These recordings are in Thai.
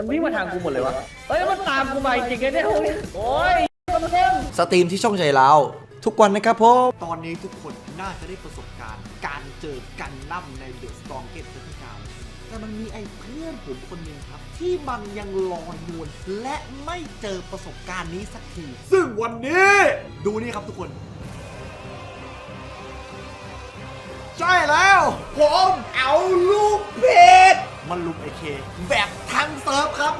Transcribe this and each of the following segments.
มันวิ่งมาทางกูหมดเลยวะเฮ้ย มันตามกูมาจริงๆไงเนี่ยโอ้ยมันเล่นสตรีมที่ช่องใจเรา ทุกวันนะครับผม ตอนนี้ทุกคนน่าจะได้ประสบการณ์ การเจอกันล่ำในเดอะสตองเกตเซนที่เก้าแต่มันมีไอ้เพื่อนผมคนหนึ่งครับ ที่มันยังรอนวลและไม่เจอประสบการณ์นี้สักที ซึ่งวันนี้ ดูนี่ครับทุกคน ใช่แล้ว ผมเอาลูกเพจมันลุมไอเคแบบทั้ งเซิร์ฟครับ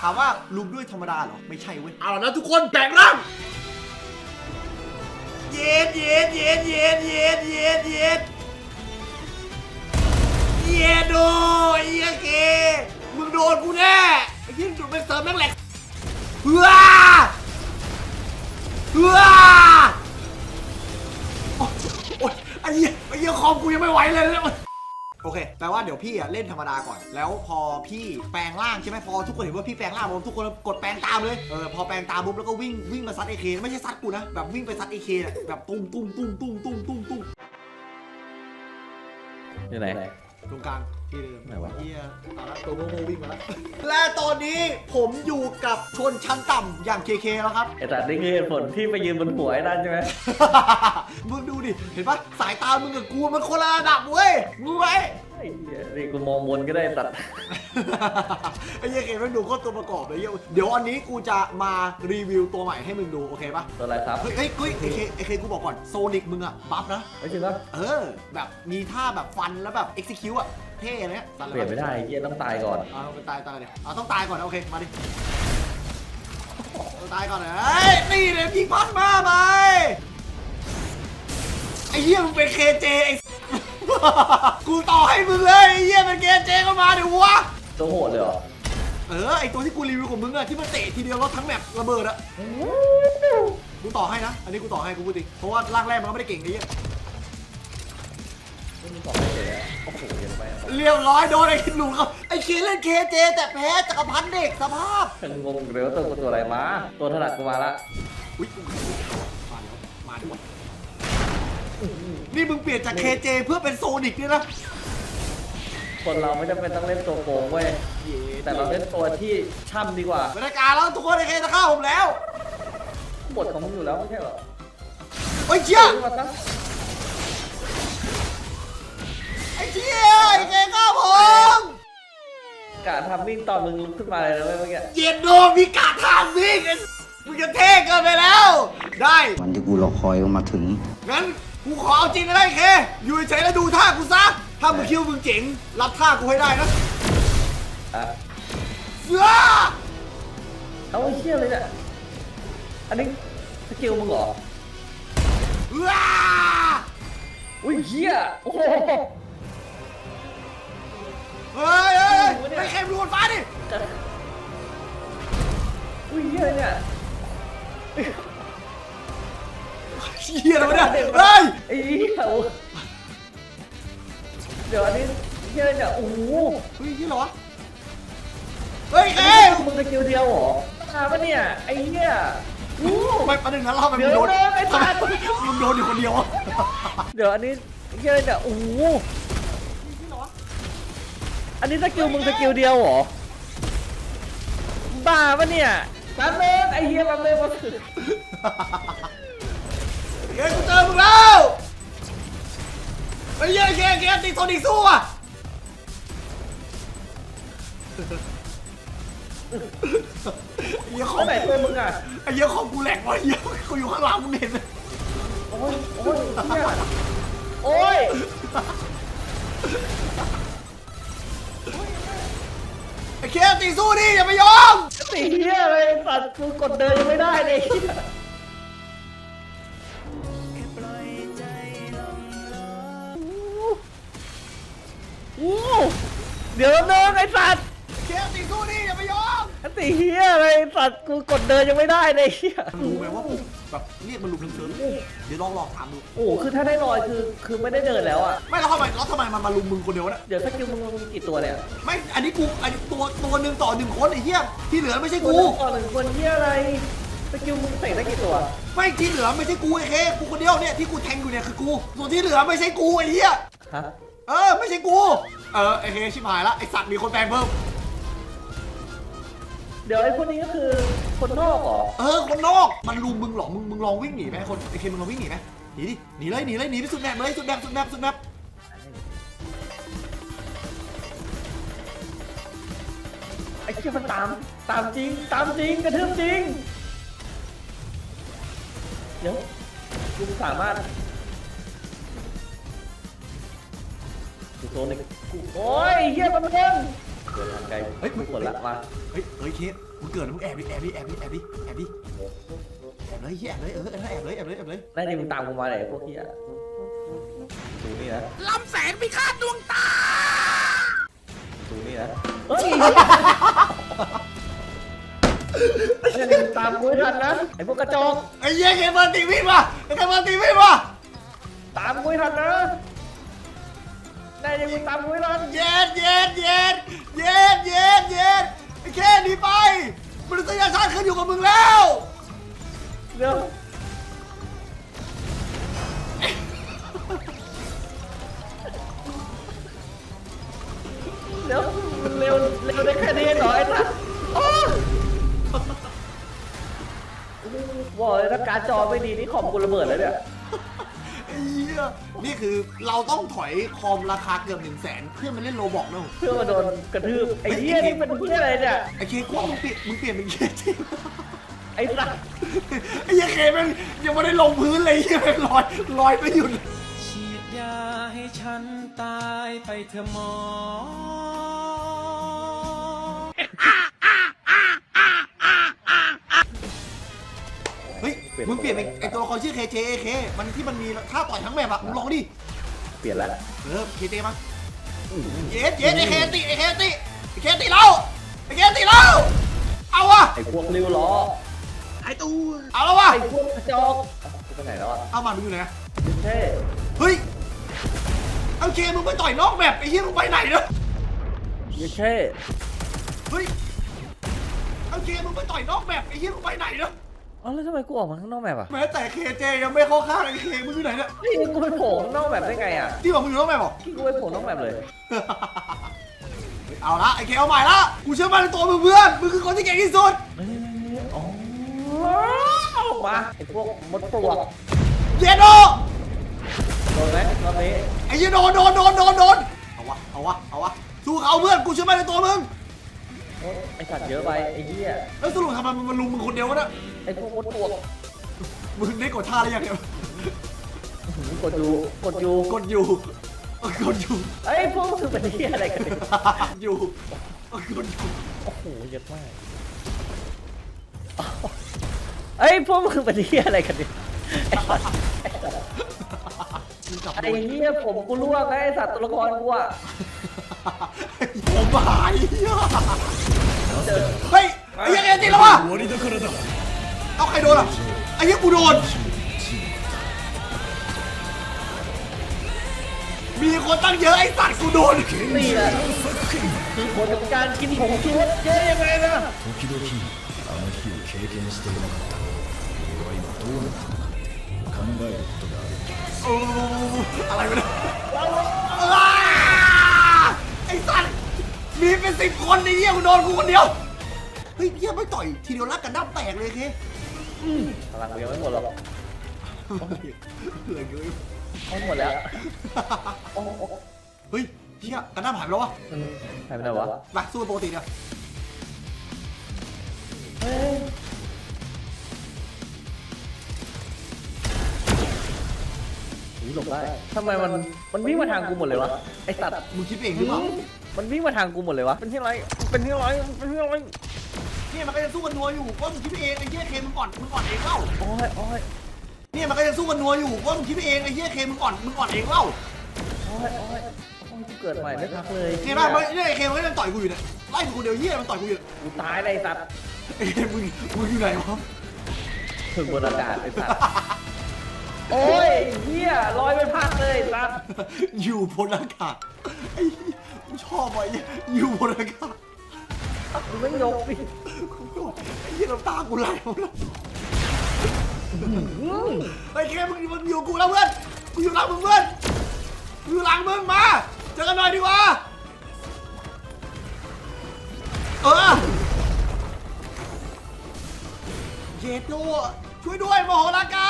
ถามว่าลุมด้วยธรรมดาเหรอ ไม่ใช่เว้ย เอาแล้วทุกคนแบ่งร่าง เย็ดเย็ดเย็ดเย็ดเย็ดเย็ดเย็ดเย็ดโดไอ้เหี้ยเกมึงโดนกูแน่ไอ้ยิ่งดูดไปเสริมแม่งแหลกเฮ้อเฮ้อโอ๊ยโอ๊ยไอ้เหี้ยไอ้เหี้ยคอมกูยังไม่ไหวเลยเนี่ย โอเคแปลว่าเดี๋ยวพี่อะเล่นธรรมดาก่อน แล้วพอพี่แปลงร่างใช่ไหมพอทุกคนเห็นว่าพี่แปลงร่างผมทุกคนกดแปลงตามเลยเออพอแปลงตามปุ๊บแล้วก็วิ่งวิ่งมาซัดเอเคไม่ใช่ซัดกูนะ แบบวิ่งไปซัดเอเคแบบตุ้มตุ้มตุ้มตุ้มตุ้มตุ้มตุ้มอยู่ไหน ตรงกลางที่เดิมไหนวะ เฮียตอนนั้นตัวโมโมวิ่งมาแล้วและตอนนี้ผมอยู่กับชนชั้นต่ำอย่างเคเคแล้วครับ ไอ้สัตว์นี่คือเหตุผลที่ไปยืนบนหัวไอ้นั่นใช่ไหมมึงดูดิ เห็นปะสายตามึงกับกูมันคนละระดับเว้ยมึงไว้ไอ้ เหี้ยนี่กูมองบนก็ได้ตัด ไอ้เหี้ยเคมันดูโคตรตัวประกอบเลยเหี้ยเดี๋ยวอันนี้กูจะมารีวิวตัวใหม่ให้มึงดูโอเคปะตัวอะไรครับเฮ้ยเฮ้ยเฮ้ยไอเคไอเคกูบอกก่อนโซนิกมึงอะบัฟนะ ไม่จริงปะเออ แบบมีท่าแบบฟันแล้วแบบ execute อะเท่เลยเนี่ยตัดเปลี่ยนไม่ได้ไอ้เหี้ยต้องตายก่อน เอาไปตายตายเลยเอาต้องตายก่อนนะโอเค มาดิต้องตายก่อนเลยเฮ้ยนี่เลยยิงพัดมาไปไอ้เหี้ยมึงเป็นเคเจไอ้ กูต่อให้มึงเลยไอ้เหี้ยเป็นเคเจก็มาเดี๋ยววะ ตัวโหดเลยเหรอเออไอตัวที่กูรีวิวของมึงอะที่มันเตะทีเดียวแล้วทั้งแมประเบิดอะกูต่อให้นะ อันนี้กูต่อให้กูพูดจริงเพราะว่าร่างแรกมันก็ไม่ได้เก่งไอ้เหี้ยไม่มีของไม่เฉยอะโอ้โหเย็นไปอะเรียบร้อยโดนไอ้หนุ่มเขาไอ้เคเล่นเคเจแต่แพ้จักรพันธ์เด็กสภาพ ฉันงงเดี๋ยวตัวกูตัวอะไรมา ตัวถนัดกูมาละ อุ้ยมาแล้วมาด้วย นี่มึงเปลี่ยนจากเคเจเพื่อเป็นโซนิกเนี่ยนะ คนเราไม่จำเป็นต้องเล่นตัวโกงเว้ย แต่เราเล่นตัวที่ช่ำดีกว่าบรรยากาศแล้วทุกคนไอ้เคจะฆ่าผมแล้วบทของมึงอยู่แล้วไม่ใช่เหรอไอ้ยเชี่ยมาตั้งไอ้เชี่ยไอ้เคฆ่าผมกะทำวิ่งตอนมึงลุกขึ้นมาเลยนะเว้ยเมื่อกี้เย็นโดมีกาทางวิ่งไอ้มึงจะเท่เกินไปแล้ว ได้วันที่กูรอคอยก็มาถึงงั้น กูขอเอาจริงก็ได้เค อยู่เฉยๆแล้วดูท่ากูซะ ถ้ามึงคิดวามึงเจ๋ง รับท่ากูให้ได้นะ อะเสือเอาไอ้เชี่ยเลยเนี่ยอันนี้สกิลมึงเหรอ ว้าอุ้ยเชี่ยโอ้โหเฮ้ยเฮ้ยเฮ้ยไม่เข้มรูนฟ้าดิ อุ้ยเชี่ยเนี่ย เชี่ยอะไรวะเนี่ยเฮ้ยไอ้เหี้ยโอ้เดี๋ยวอันนี้เชี่ยเนี่ยโอ้โหเฮ้ยนี่เหรอวะเฮ้ยเคมึงสกิลเดียวเหรอตาปะเนี่ยไอ้เหี้ยโอ้โหไม่ประเด็นนั้นเราไปเดี๋มึยวงโดนนะไอ้สัตว์มึงโดนอยู่คนเดียวอะเดี๋ยวอันนี้เชี่ยเนี่ยโอ้โหนี่เหรอวะอันนี้สกิลมึงสกิลเดียวเหรอบ้าปะเนี่ยแป๊บนึงไอ้เหี้ยแป๊บนึงแป๊บนึง ไอ้เหี้ยเคเคตีโซนิกสู้อะไอ้เหี้ยขอเขางไหนตัวมึงอะไอ้เหี้ยของกูแหลกวะไอ้เหี้ยกูอยู่ข้างหลังมึงเห็นไหมโอ้ยโอ้ยเหี้ยโอ้ยไอ้เคตีสู้ดิอย่าไปยอมตีเหี้ยเลยสัตว์กูกดเดินยังไม่ได้เลย เดี๋ยวนึงไอ้สัตว์เคตีสู้ดิอย่าไปยอมตีเหี้ยเลยสัตว์กูกดเดินยังไม่ได้เลยเหี้ยมันรู้ไหมว่าผมแบบเรียกมันลุมเชิญเดี๋ยวลองลองถามดูโอ้โหคือถ้าได้ลอยคือคือไม่ได้เดินแล้วอะไม่แล้วทำไมแล้วทำไมมันมาลุมมึงคนเดียวเนี่ยเดี๋ยวสกิลมึงมึงกี่ตัวเนี่ยไม่อันนี้กูอันนี้ตัวตัวหนึ่งต่อหนึ่งคนไอ้เหี้ยที่เหลือไม่ใช่กูกูก่อนหนึ่งคนเหี้ยอะไรสกิลมึงเตะได้กี่ตัวไม่ที่เหลือไม่ใช่กูไอ้เคกูคนเดียวเนี่ยที่กูแทงอยู่เนี่ยคือกูส่วนที่เหลือไม่ใช่กูไอ้เหี้ยฮะเออไม่ใช่กู เออไอ้เคชิบหายละไอ้สัตว์มีคนแปลงเพิ่ม เดี๋ยวไอ้พวกนี้ก็คือคนนอกเหรอ เออคนนอกมันลุมมึงเหรอมึงมึงลองวิ่งหนีไหมคนไอเคมึงลองวิ่งหนีไหมหนีดิหนีเลยหนีเลยหนีไปสุดแนบเลยสุดแนบสุดแนบสุดแนบไอ้เชี่ยมันตาม ตามจริง ตามจริงกระทืบจริง เดี๋ยวกูสามารถ โซนเลยกูโอ้ยเฮียมันเพิ่งเดินทางไกลเฮ้ยไม่กดละมาเฮ้ยเฮ้ยเคมึงเกิดแล้วมึงแอบดิแอบดิแอบดิแอบดิแอบดิแอบเลยเหี้ยแอบเลยเออเออแอบเลยแอบเลยแอบเลยได้ดิมึงตามกูมาไหนพวกเฮียดูนี่นะลำแสงพิฆาตดวงตาดูนี่นะเฮ้ยไอ้เหี้ยมึงตามกูให้ทันนะไอ้พวกกระจอกไอ้เหี้ยเคเบิร์ตีวิ่งมาไอ้เคเบิร์ตีวิ่งมาตามกูให้ทันนะ ได้ดิมึงตามกูให้ทันเย็นเย็นเย็นเย็นเย็นเย็นไอ้เคหนีไปมนุษยชาติขึ้นอยู่กับมึงแล้วเร็วเร็วเร็วเร็วได้แค่นี้เหรอไอ้สัสโอ้ยบอกเลยถ้าการดจอไม่ดีนี่คอมกูระเบิดแล้วเนี่ยไอ้เหี้ย นี่คือเราต้องถอยคอมราคาเกือบหนึ่งแสนเพื่อมาเล่นโรบอกนะเพื่อมาโดนกระทืบไอ้เหี้ยนี่เป็นเหี้ยอะไรเนี่ยไอ้เคกูว่ามึงเปลี่ยนมึงเปลี่ยนเป็นเคจริงไอ้สัสไอ้เหี้ยเคแม่งยังไม่ได้ลงพื้นเลยไอ้เหี้ยแม่งลอยลอยไปหยุดฉีดยาให้ฉันตายไปเถอะหมอ มึงเปลี่ยนเป็นไอ้ตัวละครชื่อเคเจเคมันที่มันมีท่าต่อยทั้งแบบอะมึงลองดิ เปลี่ยนแล้วเออเคเจมาเย็ดเย็ดไอ้เคติไอ้เคติไอ้เคติเราไอ้เคติเราเอาวะไอ้พวกริ้วล้อไอ้ตู้เอาแล้ววะไอ้พวกกระจอกกูไปไหนแล้วอะเอามามึงอยู่ไหนอะเท่เฮ้ยเอาเคมึงไปต่อยนอกแบบไอ้เหี้ยมึงไปไหนเนอะเยเช่เฮ้ยเอาเคมึงไปต่อยนอกแบบไอ้เหี้ยมึงไปไหนเนอะ อ๋อแล้วทำไมกูออกมาข้างนอกแบบอะแม้แต่เคเจยังไม่เข้าข้างไอ้เคมึงอยู่ไหนเนี่ยนี่กูไปโผล่ข้างนอกแบบได้ไงอะที่บอกมึงอยู่นอกแบบเหรอที่กูไปโผล่นอกแบบเลย เอาละไอ้เคเอาใหม่ละกูเชื่อมั่นในตัวมึงเพื่อนมึงคือคนที่เก่งที่สุดอ๋อมาไอ้พวกมดปลวกเยโดโดนไหมรอบนี้ไอ้เหี้ยโดนโดนโดนโดนโดนเอาวะเอาวะเอาวะสู้เขาเพื่อนกูเชื่อมั่นในตัวมึงโอ๊ยไอ้สัตว์เยอะไปไอ้เหี้ยแล้วสรุปทำไมมันมาลุมมึงคนเดียววะเนี่ย ไอ้พวกมดปลวกมึงได้กดท่าอะไรยังเนี่ยกดอยู่ กดอยู่กดอยู่กดอยู่ไอ้พวกมึงเป็นเหี้ยอะไรกันเนี่ยอยู่กดอยู่โอ้โหเยอะมากไอ้พวกมึงเป็นเหี้ยอะไรกันเนี่ยไอ้สัตว์มึงกลับไอ้เหี้ยผมกูร่วงไอ้สัตว์ตัวละครกูอะผมหายเฮ้ยไอ้เหี้ยังไงติดแล้ววะ เอาใครโดนอ่ะไอ้เหี้ยังกูโดน มีคนตั้งเยอะไอ้สัตว์กูโดน นี่แหละคือผลของการกินผงชูรสเยอะยังไงนะ 時々あの日を経験していなかった俺は今どうなってるのか考えることがある โอ้อะไรวะเนี่ยอ้าไอ้สัตว์มีเป็นสิบคนไอ้เหี้ยกูโดนกูคนเดียว เฮ้ยเหี้ยไม่ต่อยทีเดียวรักกันด้ามแตกเลยเค พลังกูยังไม่หมดหรอกเหลือเกินเอาหมดแล้วโอ้โหเฮ้ยเหี้ยกันด้ามหายไปแล้ววะมันหายไปไหนวะมาสู้กันปกติเนี่ยเฮ้ยอุ๊ยหลบได้ทำไมมันมันวิ่งมาทางกูหมดเลยวะไอ้สัตว์มึงคิดเองหรือเปล่ามันวิ่งมาทางกูหมดเลยวะเป็นที่ไรเป็นที่ไรเป็นที่ไร เนี่ยมันก็ยังสู้กันนัวอยู่ก็มึงคิดเองไอ้เหี้ยเคมึงอ่อนมึงอ่อนเองเล่าโอ้ยโอ้ยเนี่ยมันก็ยังสู้กันนัวอยู่ก็มึงคิดเองไอ้เหี้ยเคมึงอ่อนมึงอ่อนเองเล่าโอ้ยโอ้ยโอ้ยกูเกิดใหม่ไม่พักเลยเห็นป่ะมันเนี่ยไอ้เคมันก็ยังต่อยกูอยู่เนี่ยไล่กูคนเดียวเหี้ยมันต่อยกูอยู่เนี่ยกูตายเลยไอ้สัตว์ไอ้เคมึงมึงอยู่ไหนวะถึงบนอากาศไอ้สัตว์โอ้ยเฮียลอยไปพักเลยไอ้สัตว์อยู่บนอากาศไอ้เหี้ยกูชอบว่ะไอ้เหี้ยอยู่บนอากาศ มึงไม่ยกดิไอ้เหี้ยน้ำตากูไหลหมดแล้วไอ้เคมึงมึงอยู่กูแล้วเพื่อน กูอยู่หลังมึงเพื่อนกูอยู่หลังมึงมา เจอกันหน่อยดีกว่า เออเยโดช่วยด้วยโมโหลากา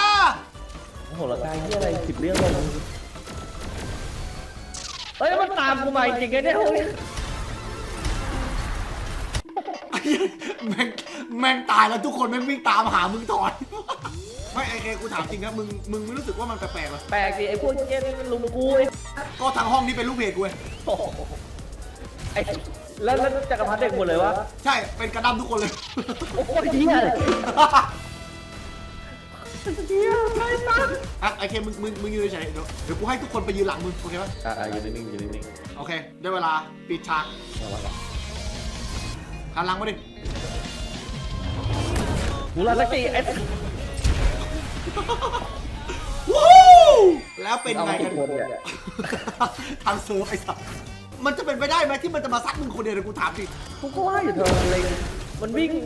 โอ้โหละกายที่อะไรสิบเรื่องเลยมึงเฮ้ยมันตามกูมาจริงๆไงเนี่ยไอ้เหี้ย แม่งแม่งตายแล้วทุกคนแม่งวิ่งตามหามึงถอนไม่ไอเคกูถามจริงนะมึงมึงไม่รู้สึกว่ามันแปลกๆเหรอแปลกดิไอ้พวกเจ๊นี่มันลุมกูไอ้ก็ทางห้องนี้เป็นลูกเพจกูเว้ยโอ้โหไอ้แล้วแล้วจักรพรรดิเด็กหมดเลยวะใช่เป็นกระดำทุกคนเลย โอ้โหเหี้ยเหี้ยไอ้ตั้งอะไอเคมึงมึงมึงยืนเฉยๆเดี๋ยวเดี๋ยวกูให้ทุกคนไปยืนหลังมึงโอเคปะอ่าอยู่นิ่งๆอยู่นิ่งโอเค ได้เวลาปิดฉากๆเอาละหัน หลังมาดิมูราลักกี้ไอ้วู้ฮู้แล้วเป็นเอาไงมากันกี่คนเนี่ยทางเซิร์ฟไอ้สัสมันจะเป็นไปได้ไหมที่มันจะมาซัดมึงคนเดียวเลยกูถามจริงกูก็ว่าอยู่เธออะไรมันวิ่งวิ่ง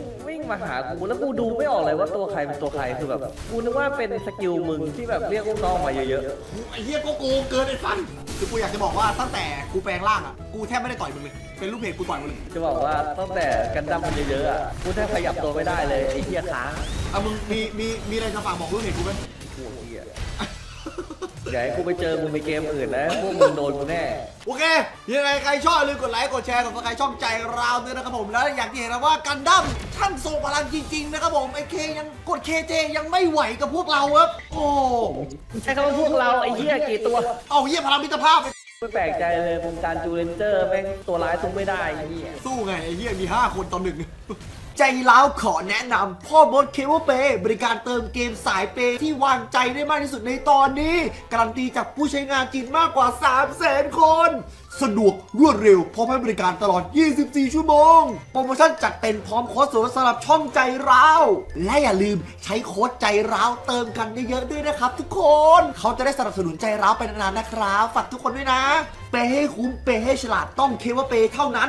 มาหากูแล้วกูดูไม่ออกเลยว่าตัวใครเป็นตัวใครคือแบบกูนึกว่าเป็นสกิลมึงที่แบบเรียกลูกน้องมาเยอะไอ้เหี้ยก็โกงเกินไอ้สันคือกูอยากจะบอกว่าตั้งแต่กูแปลงร่างอะกูแทบไม่ได้ต่อยมึงเลยเป็นลูกเพจกูต่อยมึงเลยๆ จะบอกว่าตั้งแต่กันดั้มมันเยอะๆอะกูแทบขยับตัวไม่ได้เลยไอ้เหี้ยค้าง อะมึงมีมีมีอะไรจะฝากบอกลูกเพจกูไหม โอ้โหเหี้ย อย่าให้กูไปเจอมึงในเกมอื่นนะพวกมึงโดนกูแน่ โอเค ยังไงใครชอบอย่าลืมกดไลค์กดแชร์กดซับสไครต์ช่องใจเราด้วยนะครับผม แล้วอย่างที่เห็นนะว่ากันดั้มท่านทรงพลังจริงๆนะครับผมไอ้เคยังกดเคเจยังไม่ไหวกับพวกเราครับ โอ้ใช้คำว่าพวกเราไอ้เหี้ยกี่ตัว เอาเยี่ยพลังมิตรภาพไม่แปลกใจเลยวงการจูเลนเจอร์แม่งตัวร้ายสู้ไม่ได้ไอ้เหี้ย สู้ไงไอ้เหี้ยมี 5 คนต่อหนึ่ง ใจร้าวขอแนะนำพ่อบดเคเบิลเปบริการเติมเกมสายเปย์ที่วางใจได้มากที่สุดในตอนนี้ การันตีจากผู้ใช้งานจริงมากกว่า 3 0 0 0 0 0 คน สะดวกรวดเร็วพร้อมให้บริการตลอด 24 ชั่วโมง โปรโมชั่นจัดเต็มพร้อมโค้ดส่วนลดสำหรับช่องใจร้าวและอย่าลืมใช้โค้ดใจร้าวเติมกันเยอะๆด้วยนะครับ ทุกคนเขาจะได้สนับสนุนใจร้าวไปนานๆนะครับฝากทุกคนด้วยนะ เปย์ให้คุ้มเปย์ให้ฉลาดต้องเคเบิลเปย์เท่านั้น